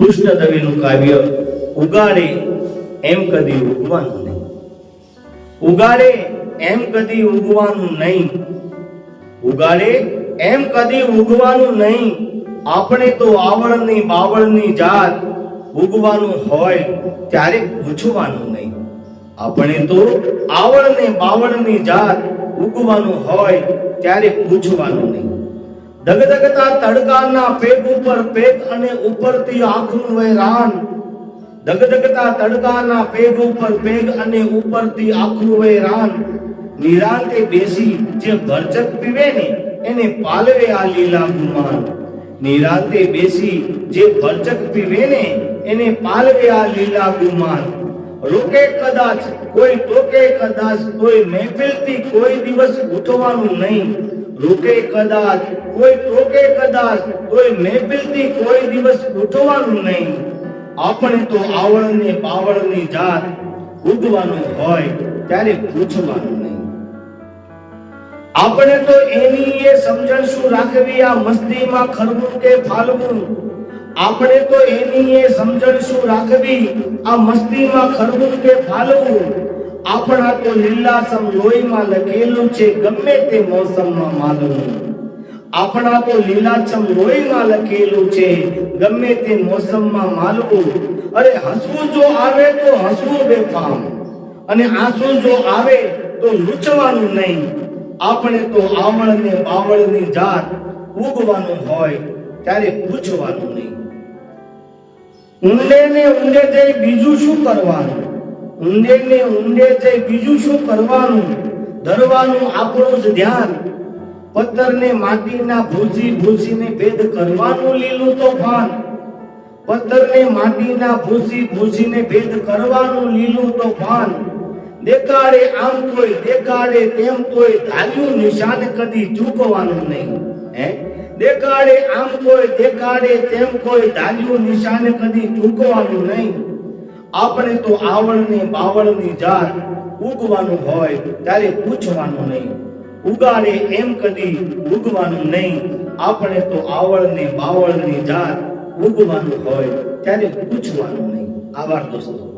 કૃષ્ણદવીનું કાવ્ય ઉગાડે એમ કદી ઉગવાનું નહીં. ઉગાડે એમ કદી ઉગવાનું નહીં. ઉગાડે એમ કદી ઉગવાનું નહીં. આપણે તો આવળની બાવળની જાત ઉગવાનું હોય ત્યારે પૂછવાનું નહીં. આપણે તો આવળને બાવળની જાત ઉગવાનું હોય ત્યારે પૂછવાનું નહીં. ધગધગતા તડકાના પેગ ઉપર પેગ અને ઉપરથી આંખનું વૈરાન. ધગધગતા તડકાના પેગ ઉપર પેગ અને ઉપરથી આંખનું વૈરાન. નિરાંતે બેસી જે ભરચક પીવે ને, એને પાલવે આ લીલા ગુમાન. નિરાંતે બેસી જે ભરચક પીવે ને, એને પાલવે આ લીલા ગુમાન. રોકે કદાચ કોઈ ટોકે કદાચ કોઈ મહેફિલથી કોઈ દિવસ ઉઠવાનું નહીં. રોકે કદાચ, કોઈ ટોકે કદાચ, કોઈ મહેફિલથી કોઈ દિવસ ઉઠવાનું નહીં. આપણે તો આવળને બાવળની જાત ઉગવાનું હોય ત્યારે પૂછવાનું નહીં. આપણે તો એની એ સમજણ શું રાખવી આ મસ્તીમાં ખરવું કે ફાલવું? આપણે તો એની એ સમજણ શું રાખવી આ મસ્તીમાં ખરવું કે ફાલવું? આપણા તો લીલાસમ લોહીમાં લખેલું છે, ગમે તે મોસમમાં માલવું આપણા તો લીલાછમ લોહીમાં લખેલું છે, ગમે તે મોસમમાં માલવું. અરે હસવું જો આવે તો હસવું બેફામ. અને આંસુ જો આવે તો લૂંચવાનું નહીં. આપણે તો આવળને બાવળની જાત ઉગવાનું હોય ત્યારે પૂછવાનું નહીં. ઊંડે ને ઊંડે જઈ બીજું શું કરવાનું? ઊંડે ને ઊંડે જઈ બીજું શું કરવાનું? ધરવાનું આપણું જ ધ્યાન. પથ્થરને માટીના ભૂસી ભૂસીને ભેદ કરવાનું લીલું તોફાન. પથ્થરને માટીના ભૂસી ભૂસીને ભેદ કરવાનું લીલું તોફાન. દેખાડે આમ કોઈ દેખાડે તેમ કોઈ ધાર્યું નિશાન કદી ચૂકવાનું નહીં. હે? દેખાડે આમ કોઈ દેખાડે તેમ કોઈ ધાર્યું નિશાન કદી ચૂકવાનું નહીં. આપણે તો આવળને બાવળની જાત ઉગવાનું હોય ત્યારે પૂછવાનું નહીં. ઉગાડે એમ કદી ઉગવાનું નહીં. આપણે તો આવળને બાવળની જાત ઉગવાનું હોય ત્યારે પૂછવાનું નહીં. આભાર દોસ્તો.